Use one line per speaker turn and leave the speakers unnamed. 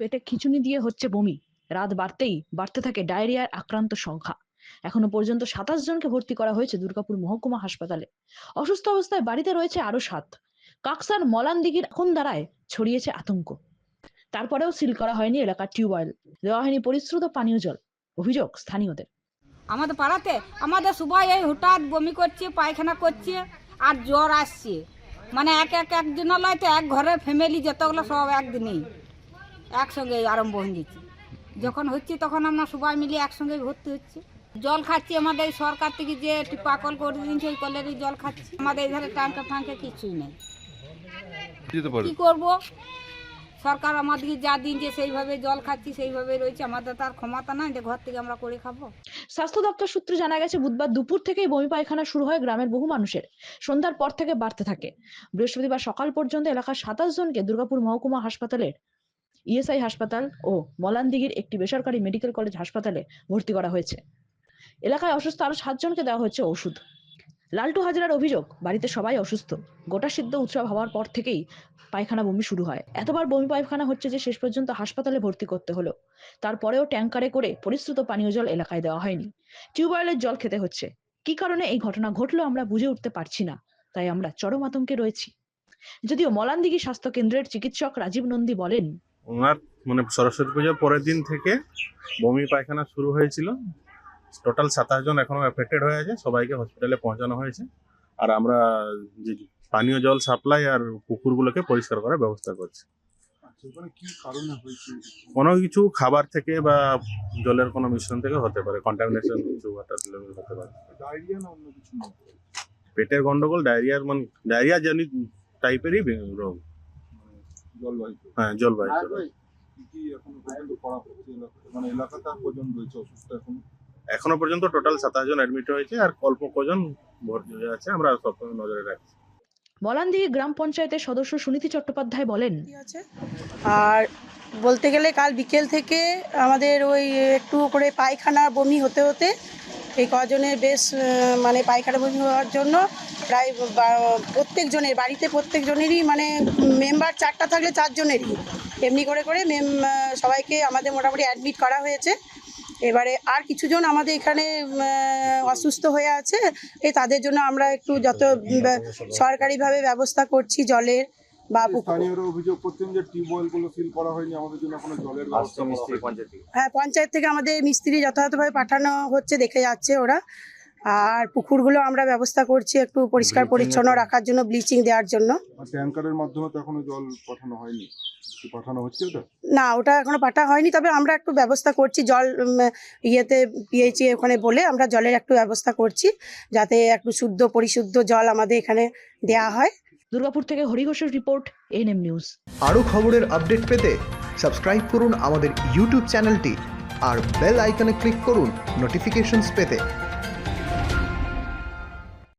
পেটে খিঁচুনি দিয়ে হচ্ছে বমি। রাত বাড়তেই বাড়তে থাকে ডায়রিয়ার আক্রান্ত সংখ্যা। এখনও পর্যন্ত সাতাশ জনকে ভর্তি করা হয়েছে দুর্গাপুর মহকুমা হাসপাতালে। অসুস্থ অবস্থায় বাড়িতে রয়েছে আরও সাত। কাকসার মলান দিঘির এখন দ্বারায় ছড়িয়েছে আতঙ্ক। তারপরেও সিল করা হয়নি এলাকার টিউবওয়েল দেওয়া হয়নি পরিশ্রুত পানীয় জল। অভিযোগ স্থানীয়দের।
আমাদের পাড়াতে, আমাদের সবাই এই হঠাৎ বমি করছে, পায়খানা করছে আর জ্বর আসছে। মানে এক এক একজনের লয় তো এক ঘরের ফ্যামিলি যতগুলো সব একদিনেই। একসঙ্গে আরম্ভ হয়ে যাচ্ছে। যখন হচ্ছে তখন আমরা সবাই মিলে একসঙ্গে ভর্তি হচ্ছে। জল খাচ্ছি আমাদের এই সরকার থেকে যে টিপা কল করে দিয়েছে ওই কলেরই জল খাচ্ছি। আমাদের এধারে ট্যাঙ্কে ফ্যাঙ্কে কিছুই নেই। কি করব? সরকার আমাদেরকে যা দিন যে সেইভাবে জল খাচ্ছি সেইভাবে রয়েছে। আমাদের তার ক্ষমতা নাই যে ঘর থেকে আমরা করে খাব।
স্বাস্থ্য দপ্তর সূত্রে জানা গেছে বুধবার দুপুর থেকেই বমি পায়খানা শুরু হয় গ্রামের বহু মানুষের। সন্ধ্যার পর থেকে বাড়তে থাকে। বৃহস্পতিবার সকাল পর্যন্ত এলাকার সাতাশ জনকে দুর্গাপুর মহকুমা হাসপাতালের ইএসআই হাসপাতাল ও মলানদিঘির একটি বেসরকারি মেডিকেল কলেজ হাসপাতালে ভর্তি করা হয়েছে। এলাকায় অসুস্থ আরও সাতজনকে দেওয়া হয়েছে ওষুধ। লালটু হাজরার অভিযোগ, বাড়িতে সবাই অসুস্থ। গোটা সিদ্ধ উৎসব হওয়ার পর থেকেই পায়খানা বমি শুরু হয়। এতবার বমি পায়খানা হচ্ছে যে শেষ পর্যন্ত হাসপাতালে ভর্তি করতে হলো। তারপরেও ট্যাঙ্কারে করে পরিশ্রুত পানীয় জল এলাকায় দেওয়া হয়নি। টিউবওয়েলের জল খেতে হচ্ছে। কি কারণে এই ঘটনা ঘটলো আমরা বুঝে উঠতে পারছি না। তাই আমরা চরম আতঙ্কে রয়েছি। যদিও মলানদিঘি স্বাস্থ্য কেন্দ্রের চিকিৎসক রাজীব নন্দী বলেন
ওনার মানে সরস্বতী পুজোর পরের দিন থেকে বমি পায়খানা শুরু হয়েছিল। টোটাল সাতাশ জন এখনও এফেক্টেড হয়ে আছে। সবাইকে হসপিটালে পৌঁছানো হয়েছে। আর আমরা যে পানীয় জল সাপ্লাই আর পুকুরগুলোকে পরিষ্কার করার ব্যবস্থা করছি।
আচ্ছা হয়েছে?
কোনো কিছু খাবার থেকে বা জলের কোনো মিশ্রণ থেকে হতে পারে। কন্টামিনেশন কিছু ওয়াটার লেভেল হতে পারে। পেটের গন্ডগোল ডায়রিয়ার মানে ডায়রিয়া জনিত টাইপেরই রোগ।
জলবাহিত
হ্যাঁ জলবাহিত
এখন পর্যন্ত? মানে এখন?
এখনও পর্যন্ত টোটাল সাতাশ জন অ্যাডমিট হয়েছে আর অল্প কজন ভর্তি হয়ে আছে আমরা সবসময় নজরে রাখছি।
মলানদিঘি গ্রাম পঞ্চায়েতের সদস্য সুনীতি চট্টোপাধ্যায় বলেন।
ঠিক আছে? আর বলতে গেলে কাল বিকেল থেকে আমাদের ওই একটু করে পায়খানা বমি হতে হতে এই কজনের বেশ মানে পায়খানা বমি হওয়ার জন্য প্রায় প্রত্যেকজনের বাড়িতে প্রত্যেকজনেরই মানে মেম্বার চারটা থাকলে চারজনেরই। এমনি করে করে মেম সবাইকে আমাদের মোটামুটি অ্যাডমিট করা হয়েছে। এবারে আর কিছুজন আমাদের এখানে অসুস্থ হয়ে আছে। এই তাদের জন্য আমরা একটু যত সরকারিভাবে ব্যবস্থা করছি জলের বা পুকুর।
অভিযোগ করতেন যে টিউবওয়েলগুলো করা হয়নি আমাদের জন্য এখনও জলের ব্যবস্থা
হ্যাঁ পঞ্চায়েত থেকে আমাদের মিস্ত্রি যথাযথভাবে পাঠানো হচ্ছে দেখে যাচ্ছে ওরা। আর পুকুরগুলো আমরা ব্যবস্থা করছি একটু পরিষ্কার পরিচ্ছন্ন রাখার জন্য ব্লিচিং দেওয়ার জন্য।
ট্যাঙ্কারের মাধ্যমে তো এখনও জল পাঠানো হয়নি। পাঠানো হচ্ছে ওটা?
না ওটা এখনও পাঠা হয়নি তবে আমরা একটু ব্যবস্থা করছি জল ইয়েতে পিএইচি ওখানে বলে আমরা জলের একটু ব্যবস্থা করছি যাতে একটু শুদ্ধ পরিশুদ্ধ জল আমাদের এখানে দেয়া হয়।
দুর্গাপুর থেকে হরিঘোষের রিপোর্ট এনএম নিউজ।
আরও খবরের আপডেট পেতে সাবস্ক্রাইব করুন আমাদের ইউটিউব চ্যানেলটি আর বেল আইকনে ক্লিক করুন নোটিফিকেশনস পেতে।